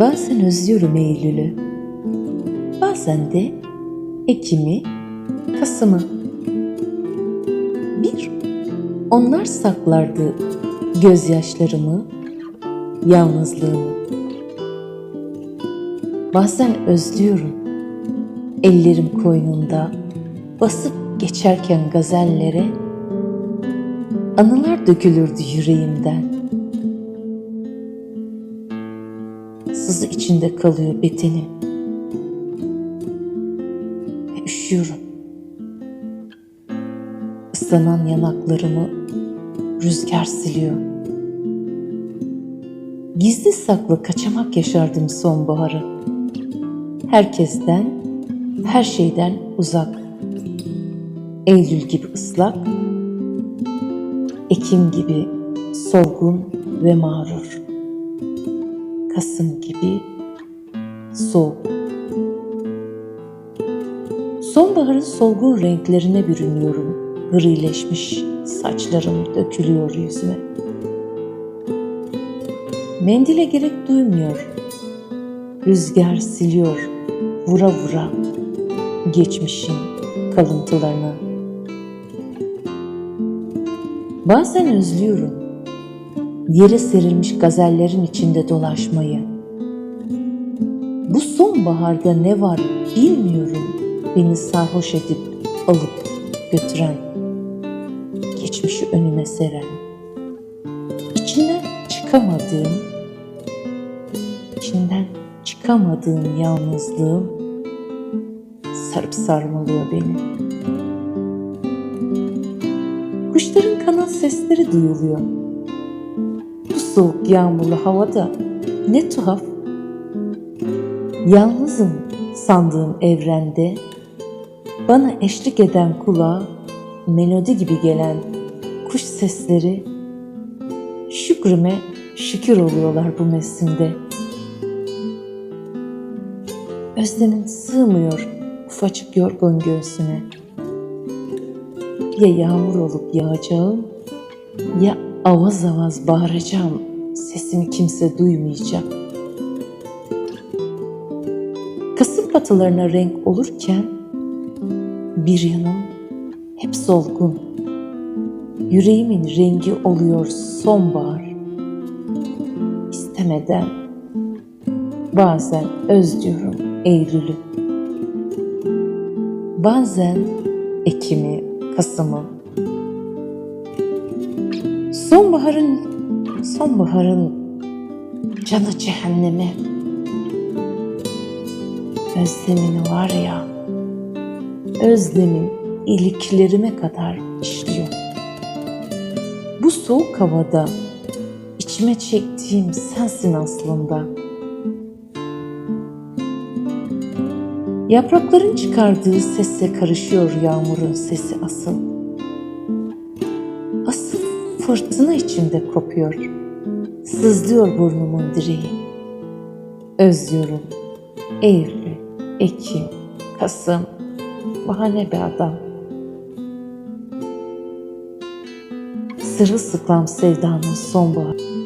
Bazen özlüyorum Eylül'ü. Bazen de Ekim'i, Kasım'ı. Bir, onlar saklardı gözyaşlarımı, yalnızlığımı. Bazen özlüyorum ellerim koynunda basıp geçerken gazellere anılar dökülürdü yüreğimden. Sızı içinde kalıyor bedenim. Ve üşüyorum. Islanan yanaklarımı rüzgar siliyor. Gizli saklı kaçamak yaşardım sonbaharı. Herkesten, her şeyden uzak. Eylül gibi ıslak, Ekim gibi solgun ve mağrur. Kasım gibi soğuk. Sonbaharın solgun renklerine bürünüyorum. Grileşmiş saçlarım dökülüyor yüzüme. Mendile gerek duymuyor. Rüzgar siliyor vura vura geçmişin kalıntılarını. Bazen özlüyorum yere serilmiş gazellerin içinde dolaşmayı. Bu sonbaharda ne var bilmiyorum beni sarhoş edip alıp götüren, geçmişi önüme seren, içinden çıkamadığım, içinden çıkamadığım yalnızlığım sarıp sarmalıyor beni. Kuşların kanat sesleri duyuluyor. Soğuk yağmurlu havada ne tuhaf. Yalnızım sandığım evrende bana eşlik eden kulağa melodi gibi gelen kuş sesleri şükrüme şükür oluyorlar bu mevsimde. Özlemim sığmıyor ufacık yorgun göğsüne. Ya yağmur olup yağacağım ya avaz avaz bağıracağım sesimi kimse duymayacak. Kasım batılarına renk olurken bir yanım hep solgun. Yüreğimin rengi oluyor sonbahar. İstemeden bazen özlüyorum Eylül'ü. Bazen Ekim'i, Kasım'ı. Sonbaharın, sonbaharın canı cehenneme. Özlemin var ya, özlemin iliklerime kadar işliyor. Bu soğuk havada içime çektiğim sensin aslında. Yaprakların çıkardığı sesle karışıyor yağmurun sesi asıl. Fırtına içinde kopuyor. Sızlıyor burnumun direği. Özlüyorum Eylül, Ekim, Kasım, bahane bir adam. Sırılsıklam sevdanın sonbahar.